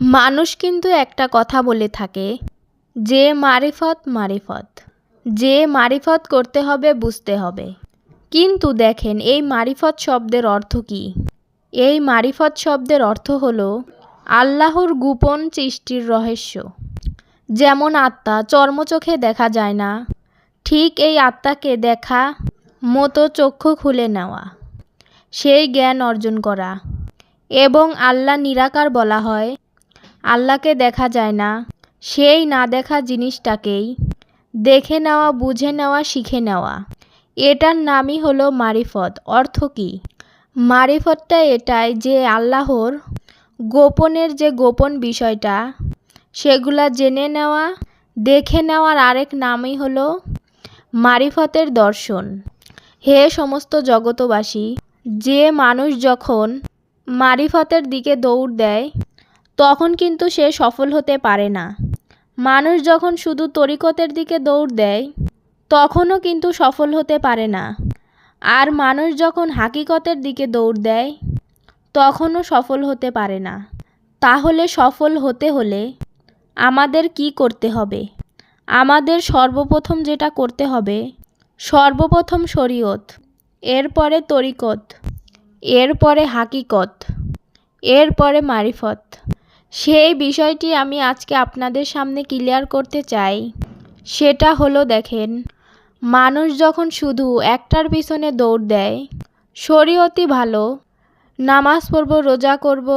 মানুষ কিন্তু একটা কথা বলে থাকে, যে মারিফত মারিফত। যে মারিফত করতে হবে, বুঝতে হবে। কিন্তু দেখেন, এই মারিফত শব্দের অর্থ কী? এই মারিফত শব্দের অর্থ হল আল্লাহর গোপন সৃষ্টির রহস্য। যেমন আত্মা চর্মচোখে দেখা যায় না, ঠিক এই আত্মাকে দেখা মতো চক্ষু খুলে নেওয়া, সেই জ্ঞান অর্জন করা। এবং আল্লাহ নিরাকার বলা হয় আল্লাহকে দেখা যায় না, সেই না দেখা জিনিসটাকেই। দেখে নেওয়া, বুঝে নেওয়া, শিখে নেওয়া। এটার নামই হলো মারিফত। অর্থ কী? মারিফতটা এটাই যে আল্লাহর গোপনের যে গোপন বিষয়টা, সেগুলা জেনে নেওয়া, দেখে নেওয়ার আরেক নামই হলো মারিফতের দর্শন। হে সমস্ত জগতবাসী, যে মানুষ যখন মারিফতের দিকে দৌড় দেয় তখন কিন্তু সে সফল হতে পারে না। মানুষ যখন শুধু তরিকতের দিকে দৌড় দেয়, তখনও কিন্তু সফল হতে পারে না। আর মানুষ যখন হাকিকতের দিকে দৌড় দেয়, তখনও সফল হতে পারে না। তাহলে সফল হতে হলে আমাদের কি করতে হবে? আমাদের সর্বপ্রথম যেটা করতে হবে, সর্বপ্রথম শরীয়ত, এরপরে তরিকত, এরপরে হাকিকত, এরপরে মারিফত। সেই বিষয়টি আমি আজকে আপনাদের সামনে ক্লিয়ার করতে চাই। সেটা হলো দেখেন, মানুষ যখন শুধু একটার পিছনে দৌড় দেয় শরীয়তি ভালো, নামাজ পড়ব, রোজা করব,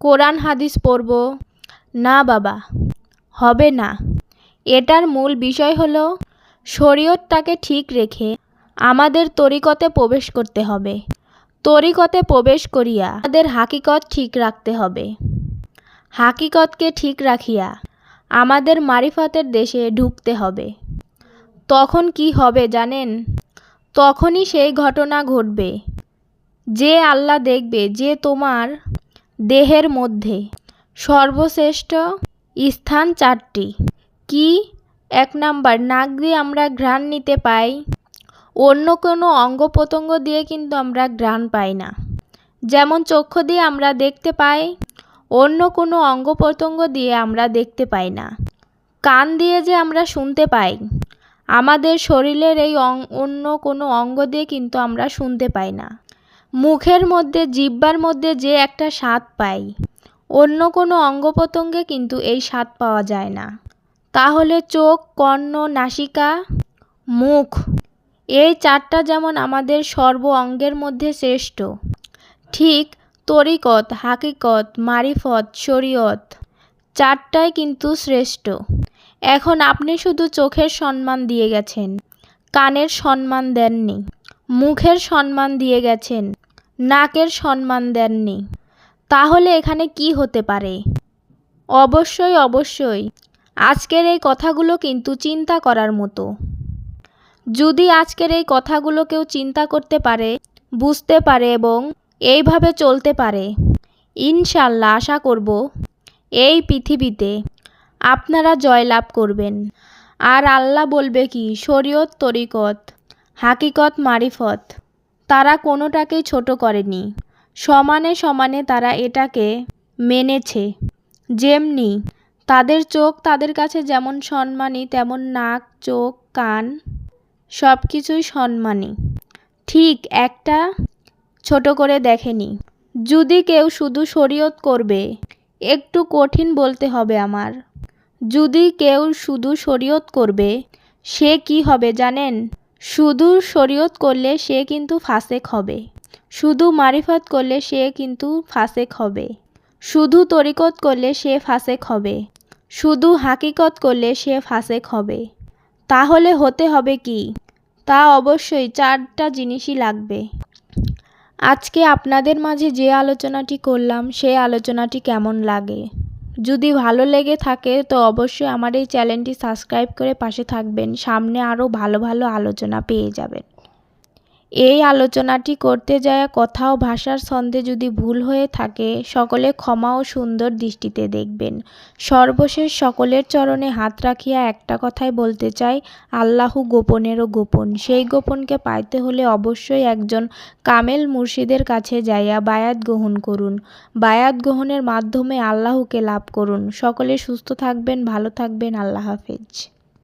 কোরআন, হাদিস পড়ব, না বাবা, হবে না। এটার মূল বিষয় হলো শরীয়তটাকে ঠিক রেখে আমাদের তরিকতে প্রবেশ করতে হবে। তরিকতে প্রবেশ করিয়া আমাদের হাকিকত ঠিক রাখতে হবে। হাকিকতকে ঠিক রাখিয়া আমাদের মারিফাতের দেশে ঢুকতে হবে। তখন কি হবে জানেন? তখনই সেই ঘটনা ঘটবে। যে আল্লাহ দেখবে যে তোমার দেহের মধ্যে সর্বশ্রেষ্ঠ স্থান চারটি। কি? এক নাম্বার, নাক দিয়ে আমরা ঘ্রাণ নিতে পাই, অন্য কোনো অঙ্গ প্রত্যঙ্গ দিয়ে কিন্তু আমরা ঘ্রাণ পাই না। যেমন চক্ষু দিয়ে আমরা দেখতে পাই অন্য কোনো অঙ্গ প্রত্যঙ্গ দিয়ে আমরা দেখতে পাই না। কান দিয়ে যে আমরা শুনতে পাই, আমাদের শরীরের এই অন্য কোনো অঙ্গ দিয়ে কিন্তু আমরা শুনতে পাই না। মুখের মধ্যে জিব্বার মধ্যে যে একটা স্বাদ পাই, অন্য কোনো অঙ্গ প্রত্যঙ্গে কিন্তু এই স্বাদ পাওয়া যায় না। তাহলে চোখ, কর্ণ, নাসিকা, মুখ, এই চারটা যেমন আমাদের সর্ব অঙ্গের মধ্যে শ্রেষ্ঠ, ঠিক তরিকত, হাকিকত, মারিফত, শরীয়ত চারটাই কিন্তু শ্রেষ্ঠ। এখন আপনি শুধু চোখের সম্মান দিয়ে গেছেন, কানের সম্মান দেননি, মুখের সম্মান দিয়ে গেছেন, নাকের সম্মান দেননি। তাহলে এখানে কি হতে পারে? অবশ্যই অবশ্যই। আজকের এই কথাগুলো কিন্তু চিন্তা করার মতো। যদি আজকের এই কথাগুলো কেউ চিন্তা করতে পারে, বুঝতে পারে এবং এইভাবে চলতে পারে। ইনশাল্লাহ আশা করব এই পৃথিবীতে আপনারা জয়লাভ করবেন। আর আল্লাহ বলবে কি, শরীয়ত, তরিকত, হাকিকত, মারিফত, তারা কোনোটাকেই ছোট করেনি। সমানে সমানে তারা এটাকে মেনেছে। যেমনি তাদের চোখ তাদের কাছে যেমন সম্মানী, তেমন নাক, চোখ, কান সব কিছুই সম্মানী। ঠিক একটা ছোট করে দেখেনি। যদি কেউ শুধু শরীয়ত করবে, একটু কঠিন বলতে হবে আমার। যদি কেউ শুধু শরীয়ত করবে, সে কি হবে জানেন? শুধু শরীয়ত করলে সে কিন্তু ফাসেক হবে। শুধু মারিফত করলে সে কিন্তু ফাসেক হবে। শুধু তরিকত করলে সে ফাসেক হবে। শুধু হাকিকত করলে সে ফাসেক হবে। তাহলে হতে হবে কি? তা অবশ্যই চারটা জিনিসই লাগবে। আজকে আপনাদের মাঝে যে আলোচনাটি করলাম, সেই আলোচনাটি কেমন লাগে? যদি ভালো লেগে থাকে, তো অবশ্যই আমার এই চ্যানেলটি সাবস্ক্রাইব করে পাশে থাকবেন। সামনে আরও ভালো ভালো আলোচনা পেয়ে যাবেন। এই আলোচনাটি করতে যায় কোথাও ভাষার ছন্দে যদি ভুল হয়ে থাকে, সকলে ক্ষমা ও সুন্দর দৃষ্টিতে দেখবেন। সর্বশেষ সকলের চরণে হাত রাখিয়া একটা কথাই বলতে চাই, আল্লাহু গোপনেরও গোপন। সেই গোপনকে পাইতে হলে অবশ্যই একজন কামেল মুর্শিদের কাছে যাইয়া বায়াত গ্রহণ করুন। বায়াত গ্রহণের মাধ্যমে আল্লাহকে লাভ করুন। সকলে সুস্থ থাকবেন, ভালো থাকবেন। আল্লাহ হাফেজ।